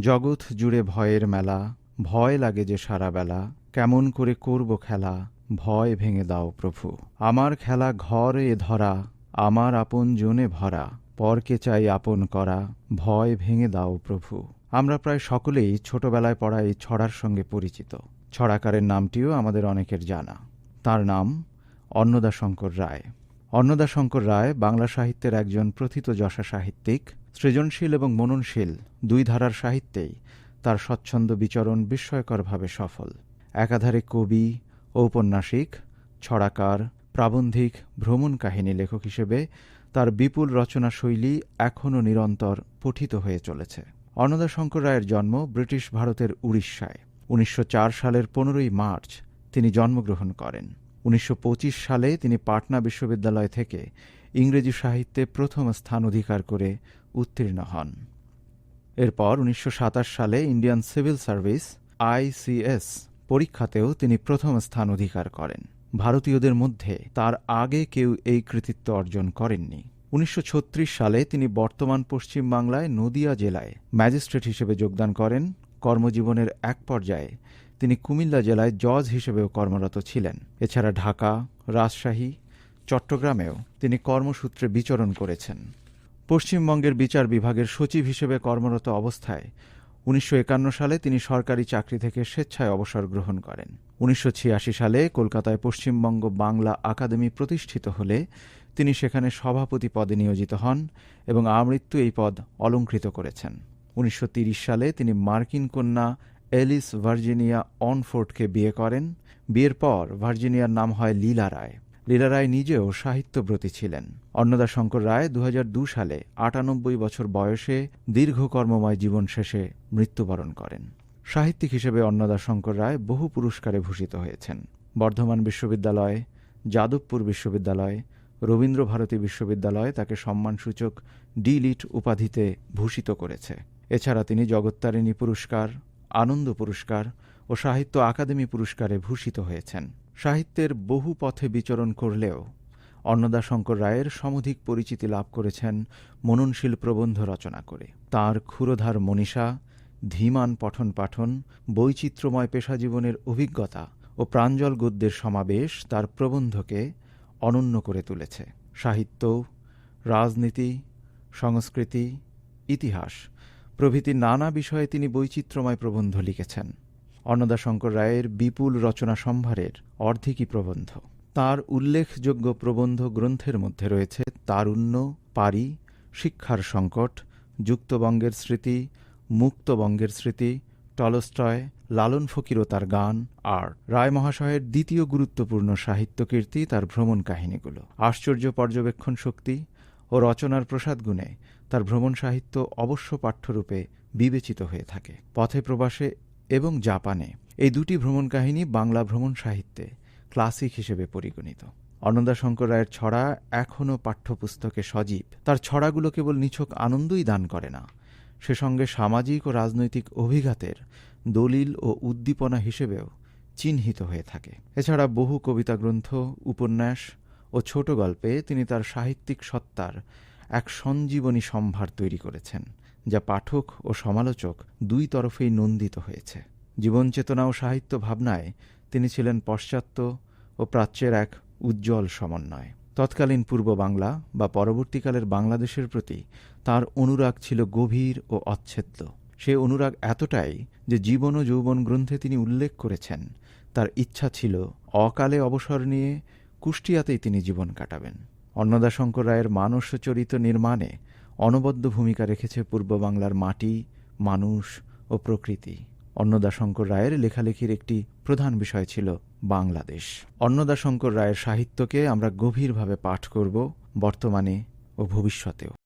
জগৎ জুড়ে ভয়ের মেলা, ভয় লাগে যে সারা বেলা। কেমন করে করব খেলা, ভয় ভেঙে দাও প্রভু। আমার খেলা ঘর এ ধরা, আমার আপন জনে ভরা। পরকে চাই আপন করা, ভয় ভেঙে দাও প্রভু। আমরা প্রায় সকলেই ছোটবেলায় পড়া এই ছড়ার সঙ্গে পরিচিত। ছড়াকারের নামটিও আমাদের অনেকের জানা। তার নাম অন্নদাশঙ্কর রায়। অন্নদাশঙ্কর রায় বাংলা সাহিত্যের একজন প্রথিতযশা সাহিত্যিক। সৃজনশীল এবং মননশীল দুই ধারার সাহিত্যেই তার স্বচ্ছন্দ বিচরণ বিস্ময়করভাবে সফল। একাধারে কবি ঔপন্যাসিক ছড়াকার, প্রাবন্ধিক, ভ্রমণ কাহিনী লেখক হিসেবে তার বিপুল রচনা শৈলী এখনও নিরন্তর পঠিত হয়ে চলেছে। অন্নদাশঙ্কর রায়ের জন্ম ব্রিটিশ ভারতের উড়িষ্যায়। উনিশশো চার সালের পনেরোই মার্চ তিনি জন্মগ্রহণ করেন। উনিশশো পঁচিশ সালে তিনি পাটনা বিশ্ববিদ্যালয় থেকে ইংরেজি সাহিত্যে প্রথম স্থান অধিকার করে উত্তীর্ণ হন। এরপর উনিশশো সাতাশ সালে ইন্ডিয়ান সিভিল সার্ভিস আইসিএস পরীক্ষাতেও তিনি প্রথম স্থান অধিকার করেন। ভারতীয়দের মধ্যে তার আগে কেউ এই কৃতিত্ব অর্জন করেননি। উনিশশো ছত্রিশ সালে তিনি বর্তমান পশ্চিমবাংলায় নদিয়া জেলায় ম্যাজিস্ট্রেট হিসেবে যোগদান করেন। কর্মজীবনের এক পর্যায়ে তিনি কুমিল্লা জেলায় জজ হিসেবেও কর্মরত ছিলেন। এছাড়া ঢাকা, রাজশাহী, চট্টগ্রামেও তিনি কর্মসূত্রে বিচরণ করেছেন। পশ্চিমবঙ্গের বিচার বিভাগের সচিব হিসেবে কর্মরত অবস্থায় উনিশশো একান্ন সালে তিনি সরকারি চাকরি থেকে স্বেচ্ছায় অবসর গ্রহণ করেন। উনিশশো ছিয়াশি সালে কলকাতায় পশ্চিমবঙ্গ বাংলা একাডেমি প্রতিষ্ঠিত হলে তিনি সেখানে সভাপতি পদে নিয়োজিত হন এবং আমৃত্যু এই পদ অলঙ্কৃত করেছেন। উনিশশো সালে তিনি মার্কিন কন্যা এলিস ভার্জিনিয়া অনফোর্ডকে বিয়ে করেন। বিয়ের পর ভার্জিনিয়ার নাম হয় লীলা রায়। লীলা রায় নিজেও সাহিত্যব্রতী ছিলেন। অন্নদাশঙ্কর রায় দু সালে আটানব্বই বছর বয়সে দীর্ঘ কর্মময় জীবন শেষে মৃত্যুবরণ করেন। সাহিত্যিক হিসেবে অন্নদাশঙ্কর রায় বহু পুরস্কারে ভূষিত হয়েছেন। বর্ধমান বিশ্ববিদ্যালয়, যাদবপুর বিশ্ববিদ্যালয় রবীন্দ্র ভারতী বিশ্ববিদ্যালয় তাকে সম্মানসূচক ডি লিট উপাধিতে ভূষিত করেছে। এছাড়া তিনি জগত্তারিণী পুরস্কার, আনন্দ পুরস্কার ও সাহিত্য আকাদেমি পুরস্কারে ভূষিত হয়েছেন। সাহিত্যের বহু পথে বিচরণ করলেও অন্নদাশঙ্কর রায়ের সমধিক পরিচিতি লাভ করেছেন মননশীল প্রবন্ধ রচনা করে। তার ক্ষুরধার মনীষা, ধীমান পঠন পাঠন, বৈচিত্র্যময় পেশাজীবনের অভিজ্ঞতা ও প্রাঞ্জল গদ্যের সমাবেশ তার প্রবন্ধকে অনন্য করে তুলেছে। সাহিত্য, রাজনীতি, সংস্কৃতি, ইতিহাস প্রভৃতি নানা বিষয়ে তিনি বৈচিত্র্যময় প্রবন্ধ লিখেছেন। অন্নদাশঙ্কর রায়ের বিপুল রচনা সম্ভারের অর্ধেকই প্রবন্ধ। তার উল্লেখযোগ্য প্রবন্ধ গ্রন্থের মধ্যে রয়েছে তারুণ্য, পারি, শিক্ষার সংকট, যুক্তবঙ্গের স্মৃতি, মুক্তবঙ্গের স্মৃতি, টলস্টয়, লালন ফকির ও তার গান, আর রায় মহাশয়ের দ্বিতীয় গুরুত্বপূর্ণ সাহিত্য কীর্তি তার ভ্রমণ কাহিনীগুলো। আশ্চর্য পর্যবেক্ষণ শক্তি ও রচনার প্রসাদ গুণে তার ভ্রমণ সাহিত্য অবশ্য পাঠ্যরূপে বিবেচিত হয়ে থাকে। পথে প্রবাসে এবং জাপানে। এই দুটি ভ্রমণ কাহিনী বাংলা ভ্রমণ সাহিত্যে ক্লাসিক হিসেবে পরিগণিত। অন্নদাশঙ্কর রায়ের ছড়া এখনও পাঠ্যপুস্তকে সজীব। তার ছড়াগুলো কেবল নিছক আনন্দই দান করে না। সে সঙ্গে সামাজিক ও রাজনৈতিক অভিঘাতের দলিল ও উদ্দীপনা হিসেবেও চিহ্নিত হয়ে থাকে। এছাড়া বহু কবিতা গ্রন্থ উপন্যাস ও ছোট গল্পে তিনি তার সাহিত্যিক সত্তার এক সঞ্জীবনী সম্ভার তৈরি করেছেন। যা পাঠক ও সমালোচক দুই তরফেই নন্দিত হয়েছে। জীবন চেতনা ও সাহিত্য ভাবনায় তিনি ছিলেন পাশ্চাত্য ও প্রাচ্যের এক উজ্জ্বল সমন্বয়। তৎকালীন পূর্ব বাংলা বা পরবর্তীকালের বাংলাদেশের প্রতি তার অনুরাগ ছিল গভীর ও অচ্ছেদ্য। সে অনুরাগ এতটাই যে জীবন ও যৌবন গ্রন্থে তিনি উল্লেখ করেছেন, তার ইচ্ছা ছিল অকালে অবসর নিয়ে কুষ্টিয়াতেই তিনি জীবন কাটাবেন। অন্নদাশঙ্কর রায়ের মানসচরিত নির্মাণে অনবদ্য ভূমিকা রেখেছে পূর্ব বাংলার মাটি, মানুষ ও প্রকৃতি। অন্নদাশঙ্কর রায়ের লেখালেখির একটি প্রধান বিষয় ছিল বাংলাদেশ। অন্নদাশঙ্কর রায়ের সাহিত্যকে আমরা গভীরভাবে পাঠ করব বর্তমানে ও ভবিষ্যতেও।